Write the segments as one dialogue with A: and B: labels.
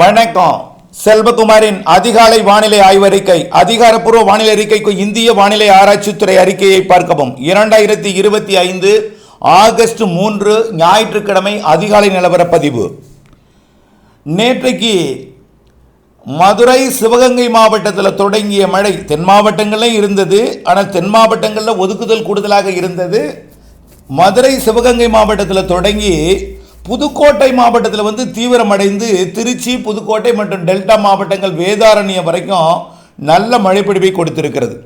A: வணக்கம். செல்வகுமாரின் அதிகாலை வானிலை ஆய்வறிக்கை அதிகாரப்பூர்வ வானிலை அறிக்கைக்கு இந்திய வானிலை ஆராய்ச்சித்துறை அறிக்கையை பார்க்கவும். இரண்டாயிரத்தி இருபத்தி ஐந்து ஆகஸ்ட் மூன்று ஞாயிற்றுக்கிழமை அதிகாலை நிலவரப்பதிவு. நேற்றைக்கு மதுரை சிவகங்கை மாவட்டத்தில் தொடங்கிய மழை தென் மாவட்டங்களில் இருந்தது. ஆனால் தென் மாவட்டங்களில் ஒதுக்குதல் கூடுதலாக இருந்தது. மதுரை சிவகங்கை மாவட்டத்தில் தொடங்கி புதுக்கோட்டை மாவட்டத்தில் வந்து தீவிரமடைந்து திருச்சி புதுக்கோட்டை மற்றும் டெல்டா மாவட்டங்கள் வேதாரண்யம் வரைக்கும் நல்ல மழைப்பிடிப்பை கொடுத்திருக்கிறது.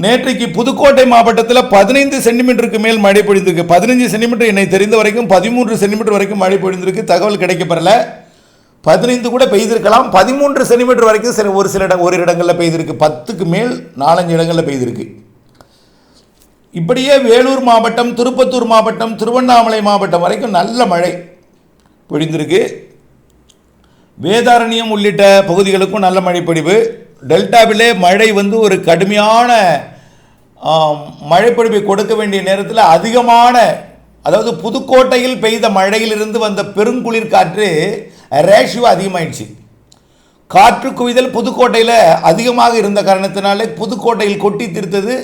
A: நேற்றைக்கு புதுக்கோட்டை மாவட்டத்தில் பதினைந்து சென்டிமீட்டருக்கு மேல் மழை பொழிந்திருக்கு. பதினஞ்சு சென்டிமீட்டர் என்னை தெரிந்த வரைக்கும் பதிமூன்று சென்டிமீட்டர் வரைக்கும் மழை பொழிந்திருக்கு. தகவல் கிடைக்கப்பெறல. பதினைந்து கூட பெய்திருக்கலாம். பதிமூன்று சென்டிமீட்டர் வரைக்கும் சில ஒரு சில இடம் ஒரு இடங்களில் பெய்திருக்கு. பத்துக்கு மேல் நாலஞ்சு இடங்களில் பெய்திருக்கு. இப்படியே வேலூர் மாவட்டம் திருப்பத்தூர் மாவட்டம் திருவண்ணாமலை மாவட்டம் வரைக்கும் நல்ல மழை பொழிந்திருக்கு. வேதாரண்யம் உள்ளிட்ட பகுதிகளுக்கும் நல்ல மழை பொழிவு. டெல்டாவிலே மழை வந்து ஒரு கடுமையான மழைப்பொழிவை கொடுக்க வேண்டிய நேரத்தில் அதிகமான அதாவது புதுக்கோட்டையில் பெய்த மழையிலிருந்து வந்த பெருங்குளிர் காற்று ரேஷியோ அதிகமாயிடுச்சு. காற்று குவிதல் புதுக்கோட்டையில் அதிகமாக இருந்த காரணத்தினாலே புதுக்கோட்டையில் கொட்டி தீர்த்தது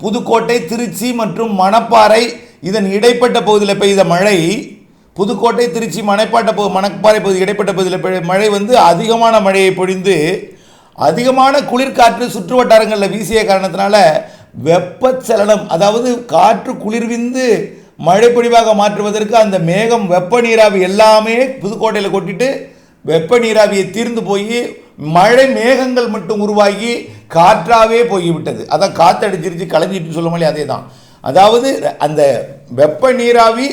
A: புதுக்கோட்டை திருச்சி மற்றும் மணப்பாறை இதன் இடைப்பட்ட பகுதியில் பெய்த மழை புதுக்கோட்டை திருச்சி மணப்பாட்ட பகு மணப்பாறை பகுதி இடைப்பட்ட பகுதியில் மழை வந்து அதிகமான மழையை பொழிந்து அதிகமான குளிர்காற்று சுற்று வட்டாரங்களில் வீசிய காரணத்தினால வெப்பச்சலனம் அதாவது காற்று குளிர்விந்து மழை பொழிவாக மாற்றுவதற்கு அந்த மேகம் வெப்ப நீராவி எல்லாமே புதுக்கோட்டையில் கொட்டிட்டு வெப்ப நீராவியை தீர்ந்து போய் மழை மேகங்கள் மட்டும் உருவாகி காற்றாகவே போய்விட்டது. அதான் காற்றடிச்சிருச்சு களைஞ்சிட்டு சொல்ல மாதிரி அதே தான் அதாவது அந்த வெப்ப நீராவி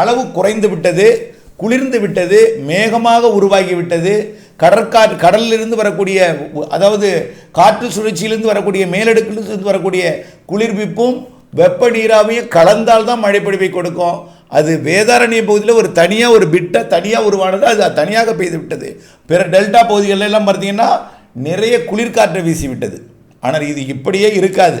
A: அளவு குறைந்து விட்டது குளிர்ந்து விட்டது மேகமாக உருவாகி விட்டது கடற்காற்று கடலிலிருந்து வரக்கூடிய அதாவது காற்று சுழற்சியிலிருந்து வரக்கூடிய மேலடுக்கிலிருந்து வரக்கூடிய குளிர்விப்பும் வெப்ப நீராவையும் கலந்தால் தான் மழைப்பொழிவை கொடுக்கும். அது வேதாரண்ய பகுதியில் ஒரு தனியாக ஒரு பிட்டை தனியாக உருவானது அது தனியாக பெய்து விட்டது. பிற டெல்டா பகுதிகளில் எல்லாம் பார்த்தீங்கன்னா நிறைய குளிர்காற்றை வீசி விட்டது. ஆனால் இது இப்படியே இருக்காது.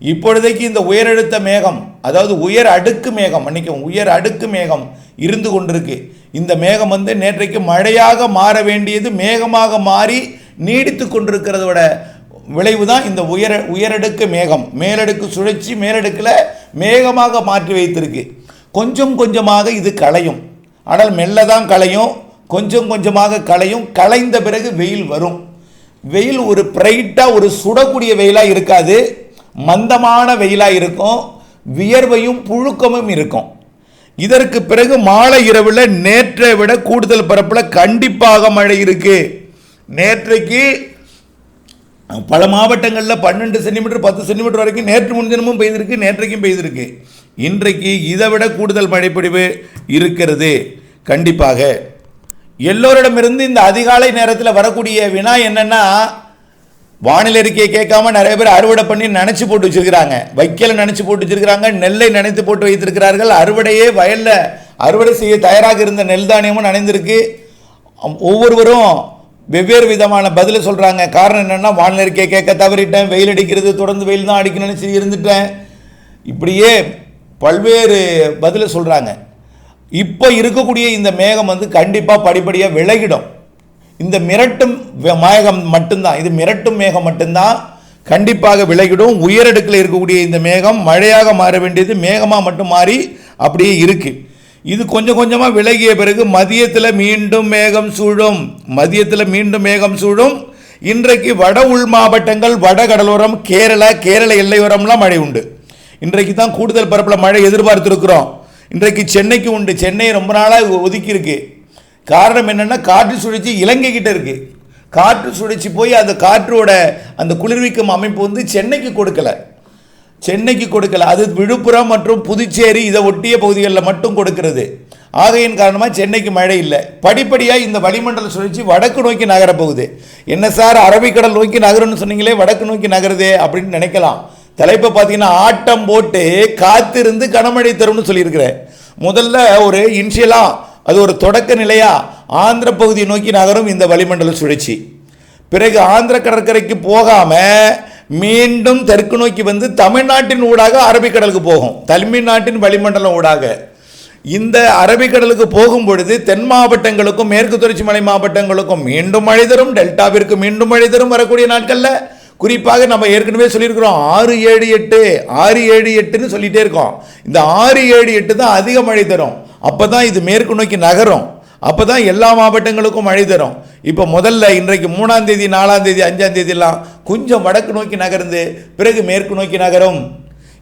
A: இப்பொழுதைக்கு இந்த உயரழுத்த மேகம் அதாவது உயர் அடுக்கு மேகம் மன்னிக்கும் உயர் அடுக்கு மேகம் இருந்து கொண்டிருக்கு. இந்த மேகம் வந்து நேற்றைக்கு மழையாக மாற வேண்டியது மேகமாக மாறி நீடித்து கொண்டிருக்கிறதோட விளைவு தான் இந்த உயர உயரடுக்கு மேகம். மேலடுக்கு சுழற்சி மேலடுக்கில் மேகமாக மாற்றி வைத்திருக்கு. கொஞ்சம் கொஞ்சமாக இது களையும். ஆனால் மெல்ல தான் களையும். கொஞ்சம் கொஞ்சமாக களையும். களைந்த பிறகு வெயில் வரும். வெயில் ஒரு பிரைட்டாக ஒரு சுடக்கூடிய வெயிலாக இருக்காது. மந்தமான வெயிலாக இருக்கும். வியர்வையும் புழுக்கமும் இருக்கும். இதற்கு பிறகு மாலை இரவில் நேற்றை விட கூடுதல் பரப்பில் கண்டிப்பாக மழை இருக்கு. நேற்றைக்கு பல மாவட்டங்களில் பன்னெண்டு சென்டிமீட்டர் பத்து சென்டிமீட்டர் வரைக்கும் நேற்று முன்தினமும் பெய்திருக்கு நேற்றைக்கும் பெய்திருக்கு. இன்றைக்கு இதை விட கூடுதல் மழைப்பொழிவு இருக்கிறது. கண்டிப்பாக எல்லோரிடமிருந்து இந்த அதிகாலை நேரத்தில் வரக்கூடிய வினா என்னென்னா வானிலை அறிக்கையை கேட்காம நிறைய பேர் அறுவடை பண்ணி நினச்சி போட்டு வச்சிருக்கிறாங்க. வைக்கலை நினச்சி போட்டு வச்சிருக்கிறாங்க நெல்லை நினைத்து போட்டு வைத்திருக்கிறார்கள். அறுவடையே வயலில் அறுவடை செய்ய தயாராக இருந்த நெல் தானியமும் நினைந்திருக்கு. ஒவ்வொருவரும் வெவ்வேறு விதமான பதிலை சொல்கிறாங்க காரணம் என்னென்னா வானிலை அறிக்கையை கேட்க தவறிட்டேன். வெயில் அடிக்கிறது தொடர்ந்து வெயில் தான் அடிக்கணும்னு சரி இருந்துட்டேன். இப்படியே பல்வேறு பதிலை சொல்கிறாங்க இப்போ இருக்கக்கூடிய இந்த மேகம் வந்து கண்டிப்பாக படிப்படியாக விலகிடும். இந்த மிரட்டும் மேகம் மட்டும்தான். இது மிரட்டும் மேகம் மட்டும்தான் கண்டிப்பாக விலகிடும். உயரடுக்கில் இருக்கக்கூடிய இந்த மேகம் மழையாக மாற வேண்டியது மேகமாக மட்டும் மாறி அப்படியே இருக்குது இது கொஞ்சம் கொஞ்சமாக விலகிய பிறகு மதியத்தில் மீண்டும் மேகம் சூழும். மதியத்தில் மீண்டும் மேகம் சூழும். இன்றைக்கு வட உள் மாவட்டங்கள் வட கடலோரம் கேரளா கேரள எல்லையோரம்லாம் மழை உண்டு. இன்றைக்கு தான் கூடுதல் பரப்பில் மழை எதிர்பார்த்துருக்குறோம். இன்றைக்கு சென்னைக்கு உண்டு. சென்னை ரொம்ப நாளாக ஒதுக்கியிருக்கு. காரணம் என்னென்னா காற்று சுழற்சி இலங்கை கிட்டே இருக்குது காற்று சுழற்சி போய் அந்த காற்றோட அந்த குளிர்விக்கும் அமைப்பு வந்து சென்னைக்கு கொடுக்கல. சென்னைக்கு கொடுக்கல. அது விழுப்புரம் மற்றும் புதுச்சேரி இதை ஒட்டிய பகுதிகளில் மட்டும் கொடுக்கிறது. ஆகையின் காரணமாக சென்னைக்கு மழை இல்லை. படிப்படியாக இந்த வளிமண்டல சுழற்சி வடக்கு நோக்கி நகரப்போகுது என்ன சார் அரபிக்கடல் நோக்கி நகரும்னு சொன்னீங்களே வடக்கு நோக்கி நகருதே அப்படின்னு நினைக்கலாம். தலைப்பை பார்த்தீங்கன்னா ஆட்டம் போட்டு காத்திருந்து கனமழை தரும்னு சொல்லியிருக்கிறேன் முதல்ல ஒரு இன்ஷியலாக அது ஒரு தொடக்க நிலையாக ஆந்திர பகுதியை நோக்கி நகரும் இந்த வளிமண்டல சுழற்சி. பிறகு ஆந்திர கடற்கரைக்கு போகாமல் மீண்டும் தெற்கு நோக்கி வந்து தமிழ்நாட்டின் ஊடாக அரபிக்கடலுக்கு போகும். தமிழ்நாட்டின் வளிமண்டலம் ஊடாக. இந்த அரபிக்கடலுக்கு போகும் பொழுது தென் மாவட்டங்களுக்கும் மேற்கு தொடர்ச்சி மலை மாவட்டங்களுக்கும் மீண்டும் மழை தரும் டெல்டாவிற்கு மீண்டும் மழை தரும் வரக்கூடிய நாட்களில். குறிப்பாக நம்ம ஏற்கனவே சொல்லியிருக்கிறோம் ஆறு ஏழு எட்டு. ஆறு ஏழு எட்டுன்னு சொல்லிகிட்டே இருக்கோம். இந்த ஆறு ஏழு எட்டு தான் அதிக மழை தரும். அப்போ தான் இது மேற்கு நோக்கி நகரும். அப்போ தான் எல்லா மாவட்டங்களுக்கும் மழை தரும். இப்போ முதல்ல இன்றைக்கு மூணாம் தேதி நாலாம் தேதி அஞ்சாம் தேதியெல்லாம் கொஞ்சம் வடக்கு நோக்கி நகர்ந்து பிறகு மேற்கு நோக்கி நகரும்.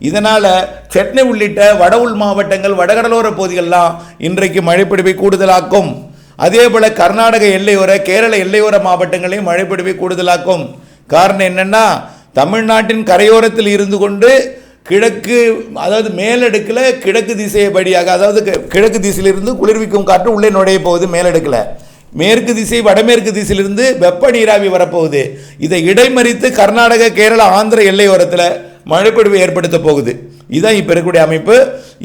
A: இதனால் சென்னை உள்ளிட்ட வட உள் மாவட்டங்கள் வடகடலோர பகுதிகளெலாம் இன்றைக்கு மழைப்பிடிப்பை கூடுதலாக்கும். அதே போல் கர்நாடக எல்லையோர கேரள எல்லையோர மாவட்டங்களையும் மழைப்பிடிப்பை கூடுதலாக்கும். காரணம் என்னென்னா தமிழ்நாட்டின் கரையோரத்தில் இருந்து கொண்டு கிழக்கு அதாவது மேலடுக்கில் கிழக்கு திசையை படியாக அதாவது கிழக்கு திசையிலிருந்து குளிர்விக்கும் காற்று உள்ளே நுழைய போகுது மேலடுக்கில். மேற்கு திசை வடமேற்கு திசையிலிருந்து வெப்ப நீராவி வரப்போகுது. இதை இடைமறித்து கர்நாடக கேரளா ஆந்திர எல்லையோரத்தில் மழைப்பொழிவு ஏற்படுத்த போகுது. இதுதான் இப்போ இருக்கக்கூடிய அமைப்பு.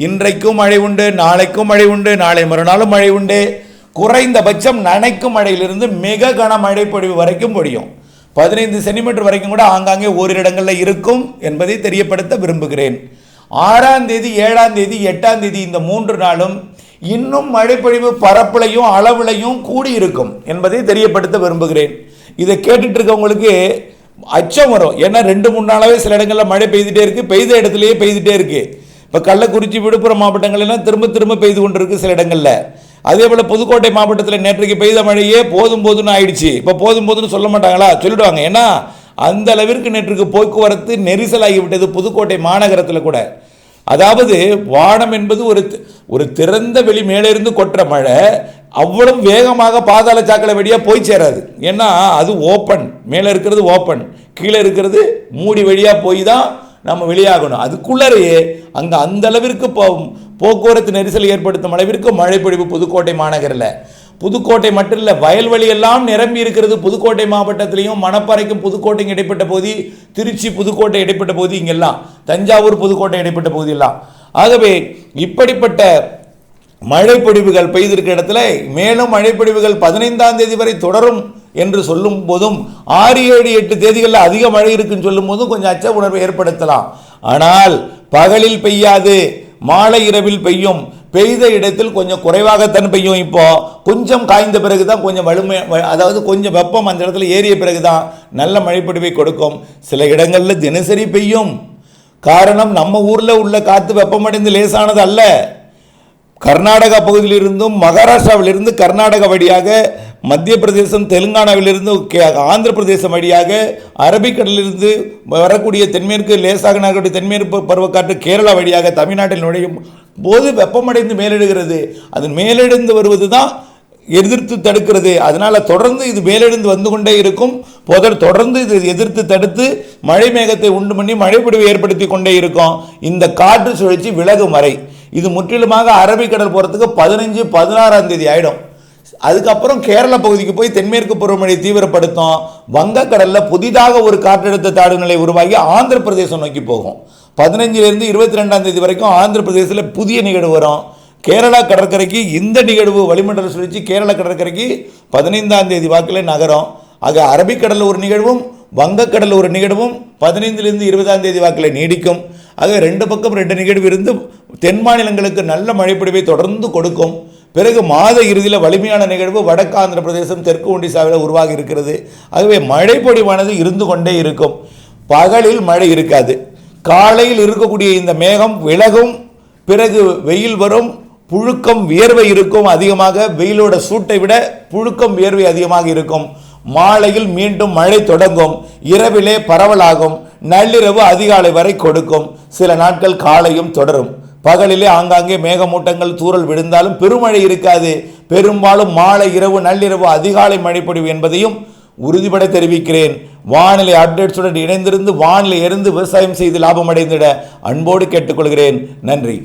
A: இன்றைக்கும் மழை உண்டு நாளைக்கும் மழை உண்டு நாளை மறுநாளும் மழை உண்டு. குறைந்தபட்சம் நனைக்கும் மழையிலிருந்து மிக கன மழைப்பொழிவு வரைக்கும் பொழியும். பதினைந்து சென்டிமீட்டர் வரைக்கும் கூட ஆங்காங்கே ஓரிரு இடங்களில் இருக்கும் என்பதை தெரியப்படுத்த விரும்புகிறேன். ஆறாம் தேதி ஏழாம் தேதி எட்டாம் தேதி இந்த மூன்று நாளும் இன்னும் மழைப்பொழிவு பரப்புலையும் அளவுலையும் கூடி இருக்கும் என்பதை தெரியப்படுத்த விரும்புகிறேன். இதை கேட்டுட்டு இருக்கவங்களுக்கு அச்சம் வரும். ஏன்னா ரெண்டு மூணு நாளாகவே சில இடங்களில் மழை பெய்துட்டே இருக்குது பெய்த இடத்துலையே பெய்துட்டே இருக்கு. இப்போ கள்ளக்குறிச்சி விழுப்புரம் மாவட்டங்கள்லாம் திரும்ப திரும்ப பெய்து கொண்டிருக்கு சில இடங்களில். அதே போல் புதுக்கோட்டை மாவட்டத்தில் நேற்றைக்கு பெய்த மழையே போதும் போதும்னு ஆயிடுச்சு. இப்போ போதும் போதும்னு சொல்ல மாட்டாங்களா? சொல்லிடுவாங்க. ஏன்னா அந்த அளவிற்கு நேற்றுக்கு போக்குவரத்து நெரிசலாகிவிட்டது புதுக்கோட்டை மாநகரத்தில் கூட. அதாவது வானம் என்பது ஒரு ஒரு திறந்த வெளி மேலிருந்து கொட்டுற மழை அவ்வளவு வேகமாக பாதாள சாக்கடை வழியாக போய் சேராது. ஏன்னா அது ஓப்பன் மேலே இருக்கிறது ஓப்பன் கீழே இருக்கிறது மூடி வழியாக போய் தான் நம்ம வெளியாகணும். அதுக்குள்ளரையே அங்கே அந்த அளவிற்கு போ போக்குவரத்து நெரிசல் ஏற்படுத்தும் அளவிற்கு மழைப்பொழிவு புதுக்கோட்டை மாநகரில். புதுக்கோட்டை மட்டும் இல்லை வயல்வெளி எல்லாம் நிரம்பி இருக்கிறது புதுக்கோட்டை மாவட்டத்திலையும் மணப்பாறைக்கும் புதுக்கோட்டைக்கும் இடைப்பட்ட பகுதி திருச்சி புதுக்கோட்டை இடைப்பட்ட பகுதி இங்கெல்லாம். தஞ்சாவூர் புதுக்கோட்டை இடைப்பட்ட பகுதியெல்லாம் ஆகவே இப்படிப்பட்ட மழைப்பொழிவுகள் பெய்திருக்கிற இடத்துல மேலும் மழைப்பொழிவுகள் பதினைந்தாம் தேதி வரை தொடரும் என்று சொல்லும் போதும் ஆறு ஏழு எட்டு தேதிகளில் அதிக மழை இருக்குன்னு சொல்லும் போதும் கொஞ்சம் அச்ச உணர்வை ஏற்படுத்தலாம். ஆனால் பகலில் பெய்யாது மாலை இரவில் பெய்யும். பெய்த இடத்தில் கொஞ்சம் குறைவாகத்தான் பெய்யும் இப்போ. கொஞ்சம் காய்ந்த பிறகு தான் கொஞ்சம் வலிமை வ- அதாவது கொஞ்சம் வெப்பம் அந்த இடத்துல ஏறிய பிறகு தான் நல்ல மழைப்படிவை கொடுக்கும். சில இடங்களில் தினசரி பெய்யும். காரணம் நம்ம ஊரில் உள்ள காற்று வெப்பமடைந்து லேசானது அல்ல. கர்நாடகா பகுதியிலிருந்தும் மகாராஷ்டிராவிலிருந்து கர்நாடகா வழியாக மத்திய பிரதேசம் தெலுங்கானாவிலிருந்து கே- ஆந்திர பிரதேசம் வழியாக அரபிக்கடலிலிருந்து வரக்கூடிய தென்மேற்கு லேசாக நகரக்கூடிய தென்மேற்கு பருவக்காற்று கேரளா வழியாக தமிழ்நாட்டில் நுழையும் போது வெப்பமடைந்து மேலெழுகிறது. அது மேலெழுந்து வருவது தான் எதிர்த்து தடுக்கிறது. அதனால் தொடர்ந்து இது மேலெழுந்து வந்து கொண்டே இருக்கும். போதல் தொடர்ந்து இது எதிர்த்து தடுத்து மழை மேகத்தை உண்டு பண்ணி மழைப்பொடிவை ஏற்படுத்தி கொண்டே இருக்கும். இந்த காற்று சுழற்சி விலகும் வரை. இது முற்றிலுமாக அரபிக்கடல் போகிறதுக்கு பதினஞ்சு பதினாறாம் தேதி ஆகிடும் அதுக்கப்புறம் கேரள பகுதிக்கு போய் தென்மேற்கு பருவமழை தீவிரப்படுத்தும். வங்கக்கடலில் புதிதாக ஒரு காற்றழுத்த தாழ்வு நிலை உருவாகி ஆந்திர பிரதேசம் நோக்கி போகும். பதினஞ்சிலிருந்து இருபத்தி ரெண்டாம் தேதி வரைக்கும் ஆந்திர பிரதேசத்தில் புதிய நிகழ்வு வரும். கேரளா கடற்கரைக்கு இந்த நிகழ்வு வளிமண்டல சுழற்சி கேரள கடற்கரைக்கு பதினைந்தாம் தேதி வாக்கில் நகரும். ஆக அரபிக்கடலில் ஒரு நிகழ்வும் வங்கக்கடல் ஒரு நிகழ்வும் பதினைந்திலிருந்து இருபதாம் தேதி வாக்கில் நீடிக்கும். ஆக ரெண்டு பக்கம் ரெண்டு நிகழ்வு இருந்து தென் மாநிலங்களுக்கு நல்ல மழைப்பொழிவை தொடர்ந்து கொடுக்கும். பிறகு மாத இறுதியில் வலிமையான நிகழ்வு வடக்கு ஆந்திர பிரதேசம் தெற்கு ஒண்டிசாவில் உருவாகி இருக்கிறது. ஆகவே மழைப்பொழிவானது இருந்து கொண்டே இருக்கும். பகலில் மழை இருக்காது. காலையில் இருக்கக்கூடிய இந்த மேகம் விலகும். பிறகு வெயில் வரும். புழுக்கம் வியர்வை இருக்கும். அதிகமாக வெயிலோட சூட்டை விட புழுக்கம் வியர்வை அதிகமாக இருக்கும். மாலையில் மீண்டும் மழை தொடங்கும் இரவிலே பரவலாகும் நள்ளிரவு அதிகாலை வரை கொடுக்கும். சில நாட்கள் காலையும் தொடரும். பகலிலே ஆங்காங்கே மேகமூட்டங்கள் தூறல் விழுந்தாலும் பெருமழை இருக்காது. பெரும்பாலும் மாலை இரவு நள்ளிரவு அதிகாலை மழைப்பொழிவு என்பதையும் உறுதிபட தெரிவிக்கிறேன். வானிலை அப்டேட்ஸுடன் இணைந்திருந்து வானிலை இருந்து விவசாயம் செய்து லாபம் அடைந்திட அன்போடு கேட்டுக்கொள்கிறேன். நன்றி.